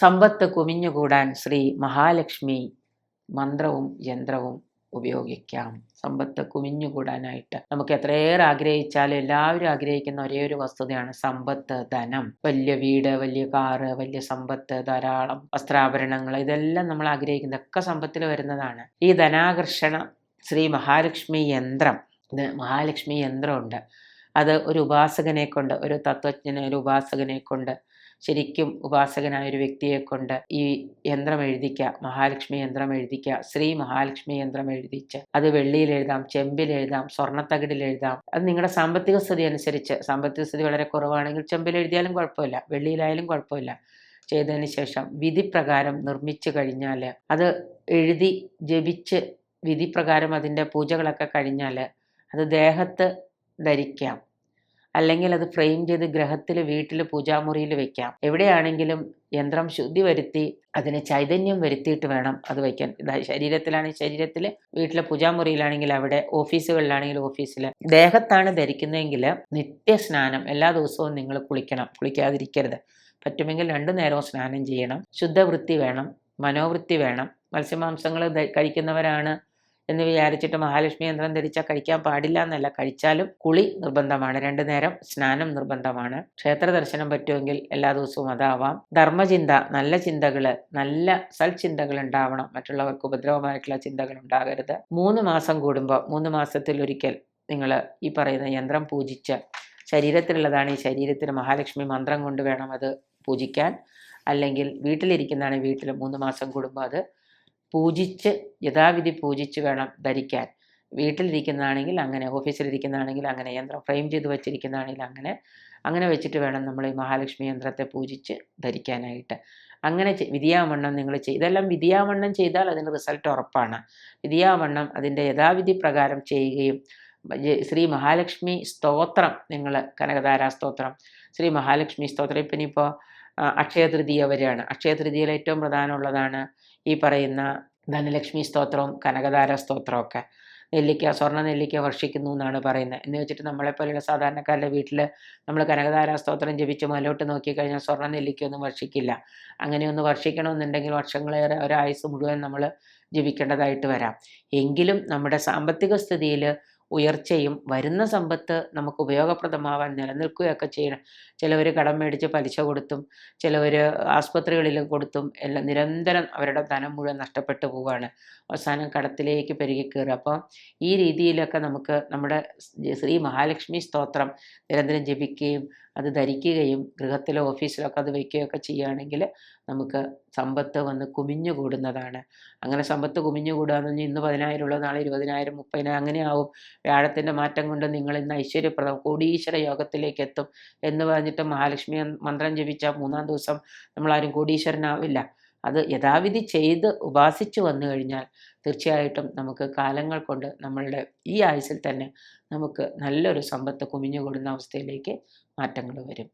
സമ്പത്ത് കുമിഞ്ഞുകൂടാൻ ശ്രീ മഹാലക്ഷ്മി മന്ത്രവും യന്ത്രവും ഉപയോഗിക്കാം. സമ്പത്ത് കുമിഞ്ഞുകൂടാനായിട്ട് നമുക്ക് എത്രയേറെ ആഗ്രഹിച്ചാലും എല്ലാവരും ആഗ്രഹിക്കുന്ന ഒരേ ഒരു വസ്തുതയാണ് സമ്പത്ത് ധനം. വലിയ വീട് വലിയ കാറ് വലിയ സമ്പത്ത് ധാരാളം വസ്ത്രാഭരണങ്ങൾ ഇതെല്ലാം നമ്മൾ ആഗ്രഹിക്കുന്ന ഒക്കെ സമ്പത്തിൽ വരുന്നതാണ്. ഈ ധനാകർഷണ ശ്രീ മഹാലക്ഷ്മി യന്ത്രം ഇത് മഹാലക്ഷ്മി യന്ത്രമുണ്ട്. അത് ഒരു ഉപാസകനെ കൊണ്ട് ഒരു തത്വജ്ഞനെ ഒരു ഉപാസകനെ കൊണ്ട് ശരിക്കും ഉപാസകനായ ഒരു വ്യക്തിയെ കൊണ്ട് ഈ യന്ത്രം എഴുതിക്ക മഹാലക്ഷ്മി യന്ത്രം എഴുതിക്ക ശ്രീ മഹാലക്ഷ്മി യന്ത്രം എഴുതിച്ച് അത് വെള്ളിയിൽ എഴുതാം ചെമ്പിൽ എഴുതാം സ്വർണത്തകിടിൽ എഴുതാം. അത് നിങ്ങളുടെ സാമ്പത്തിക സ്ഥിതി അനുസരിച്ച് സാമ്പത്തിക സ്ഥിതി വളരെ കുറവാണെങ്കിൽ ചെമ്പിൽ എഴുതിയാലും കുഴപ്പമില്ല വെള്ളിയിലായാലും കുഴപ്പമില്ല. ചെയ്തതിന് ശേഷം വിധിപ്രകാരം നിർമ്മിച്ചു കഴിഞ്ഞാൽ അത് എഴുതി ജപിച്ച് വിധിപ്രകാരം അതിന്റെ പൂജകളൊക്കെ കഴിഞ്ഞാൽ അത് ദേഹത്ത് ധരിക്കാം. അല്ലെങ്കിൽ അത് ഫ്രെയിം ചെയ്ത് ഗ്രഹത്തിൽ വീട്ടിൽ പൂജാമുറിയിൽ വെക്കാം. എവിടെയാണെങ്കിലും യന്ത്രം ശുദ്ധി വരുത്തി അതിന് ചൈതന്യം വരുത്തിയിട്ട് വേണം അത് വയ്ക്കാൻ. ശരീരത്തിലാണെങ്കിൽ ശരീരത്തിൽ വീട്ടിലെ പൂജാമുറിയിലാണെങ്കിൽ അവിടെ ഓഫീസുകളിലാണെങ്കിൽ ഓഫീസിൽ. ദേഹത്താണ് ധരിക്കുന്നതെങ്കിൽ നിത്യ സ്നാനം എല്ലാ ദിവസവും നിങ്ങൾ കുളിക്കണം. കുളിക്കാതിരിക്കരുത്. പറ്റുമെങ്കിൽ രണ്ടു നേരവും സ്നാനം ചെയ്യണം. ശുദ്ധവൃത്തി വേണം. മനോവൃത്തി വേണം. മത്സ്യമാംസങ്ങൾ കഴിക്കുന്നവരാണ് എന്ന് വിചാരിച്ചിട്ട് മഹാലക്ഷ്മി യന്ത്രം ധരിച്ചാൽ കഴിക്കാൻ പാടില്ല എന്നല്ല കഴിച്ചാലും കുളി നിർബന്ധമാണ്. രണ്ടു നേരം സ്നാനം നിർബന്ധമാണ്. ക്ഷേത്ര ദർശനം പറ്റുമെങ്കിൽ എല്ലാ ദിവസവും അതാവാം. ധർമ്മചിന്ത നല്ല ചിന്തകൾ നല്ല സൽചിന്തകൾ ഉണ്ടാവണം മറ്റുള്ളവർക്ക് ഉപദ്രവമായിട്ടുള്ള ചിന്തകൾ ഉണ്ടാകരുത്. മൂന്ന് മാസം കൂടുമ്പോൾ മൂന്ന് മാസത്തിൽ ഒരിക്കൽ നിങ്ങൾ ഈ പറയുന്ന യന്ത്രം പൂജിച്ച് ശരീരത്തിലുള്ളതാണ് ഈ ശരീരത്തിൽ മഹാലക്ഷ്മി മന്ത്രം കൊണ്ട് വേണം അത് പൂജിക്കാൻ. അല്ലെങ്കിൽ വീട്ടിലിരിക്കുന്നതാണ് വീട്ടിൽ മൂന്ന് മാസം കൂടുമ്പോൾ അത് പൂജിച്ച് യഥാവിധി പൂജിച്ച് വേണം ധരിക്കാൻ. വീട്ടിലിരിക്കുന്നതാണെങ്കിൽ അങ്ങനെ ഓഫീസിലിരിക്കുന്നതാണെങ്കിൽ അങ്ങനെ യന്ത്രം ഫ്രെയിം ചെയ്ത് വെച്ചിരിക്കുന്നതാണെങ്കിൽ അങ്ങനെ അങ്ങനെ വെച്ചിട്ട് വേണം നമ്മൾ ഈ മഹാലക്ഷ്മി യന്ത്രത്തെ പൂജിച്ച് ധരിക്കാനായിട്ട്. അങ്ങനെ വിധിയാവണ്ണം നിങ്ങൾ ചെയ് ഇതെല്ലാം വിധിയാവണ്ണം ചെയ്താൽ അതിന് റിസൾട്ട് ഉറപ്പാണ്. വിധിയാവണ്ണം അതിന്റെ യഥാവിധി പ്രകാരം ചെയ്യുകയും ശ്രീ മഹാലക്ഷ്മി സ്തോത്രം നിങ്ങൾ കനകധാരാ സ്തോത്രം ശ്രീ മഹാലക്ഷ്മി സ്തോത്രം. ഇപ്പം ഇനിയിപ്പോൾ അക്ഷയതൃതീയ വരെയാണ് അക്ഷയതൃതീയയിൽ ഏറ്റവും പ്രധാനമുള്ളതാണ് ഈ പറയുന്ന ധനലക്ഷ്മി സ്തോത്രവും കനകധാര സ്തോത്രമൊക്കെ നെല്ലിക്ക സ്വർണ നെല്ലിക്ക വർഷിക്കുന്നു എന്നാണ് പറയുന്നത്. എന്ന് വെച്ചിട്ട് നമ്മളെപ്പോലെയുള്ള സാധാരണക്കാരുടെ വീട്ടിൽ നമ്മൾ കനകധാര സ്തോത്രം ജപിച്ച് മലോട്ട് നോക്കിക്കഴിഞ്ഞാൽ സ്വർണ നെല്ലിക്കൊന്നും വർഷിക്കില്ല. അങ്ങനെയൊന്ന് വർഷിക്കണമെന്നുണ്ടെങ്കിൽ വർഷങ്ങളേറെ ഒരായുസ് മുഴുവൻ നമ്മൾ ജപിക്കേണ്ടതായിട്ട് വരാം. എങ്കിലും നമ്മുടെ സാമ്പത്തിക സ്ഥിതിയിൽ ഉയർച്ചയും വരുന്ന സമ്പത്ത് നമുക്ക് ഉപയോഗപ്രദമാവാൻ നിലനിൽക്കുകയൊക്കെ ചെയ്യണം. ചിലവർ കടം മേടിച്ച് പലിശ കൊടുത്തും ചിലവർ ആസ്പത്രികളിൽ കൊടുത്തും എല്ലാം നിരന്തരം അവരുടെ ധനം മുഴുവൻ നഷ്ടപ്പെട്ടു പോവുകയാണ്. അവസാനം കടത്തിലേക്ക് പെരുകി കയറുക. അപ്പോൾ ഈ രീതിയിലൊക്കെ നമുക്ക് നമ്മുടെ ശ്രീ മഹാലക്ഷ്മി സ്തോത്രം നിരന്തരം ജപിക്കുകയും അത് ധരിക്കുകയും ഗൃഹത്തിലോ ഓഫീസിലൊക്കെ അത് വയ്ക്കുകയൊക്കെ ചെയ്യുകയാണെങ്കിൽ നമുക്ക് സമ്പത്ത് വന്ന് കുമിഞ്ഞു കൂടുന്നതാണ്. അങ്ങനെ സമ്പത്ത് കുമിഞ്ഞു കൂടുക പറഞ്ഞാൽ ഇന്ന് പതിനായിരം ഉള്ളത് നാളെ ഇരുപതിനായിരം മുപ്പതിനായിരം അങ്ങനെ ആവും. വ്യാഴത്തിന്റെ മാറ്റം കൊണ്ട് നിങ്ങൾ ഇന്ന് ഐശ്വര്യപ്രദം കോടീശ്വര യോഗത്തിലേക്ക് എത്തും എന്ന് പറഞ്ഞിട്ട് മഹാലക്ഷ്മി മന്ത്രം ജപിച്ച മൂന്നാം ദിവസം നമ്മളാരും കോടീശ്വരനാവില്ല. അത് യഥാവിധി ചെയ്ത് ഉപാസിച്ചു വന്നു കഴിഞ്ഞാൽ തീർച്ചയായിട്ടും നമുക്ക് കാലങ്ങൾ കൊണ്ട് നമ്മളുടെ ഈ ആയുസിൽ തന്നെ നമുക്ക് നല്ലൊരു സമ്പത്ത് കുമിഞ്ഞുകൂടുന്ന അവസ്ഥയിലേക്ക് മാറ്റങ്ങൾ വരും.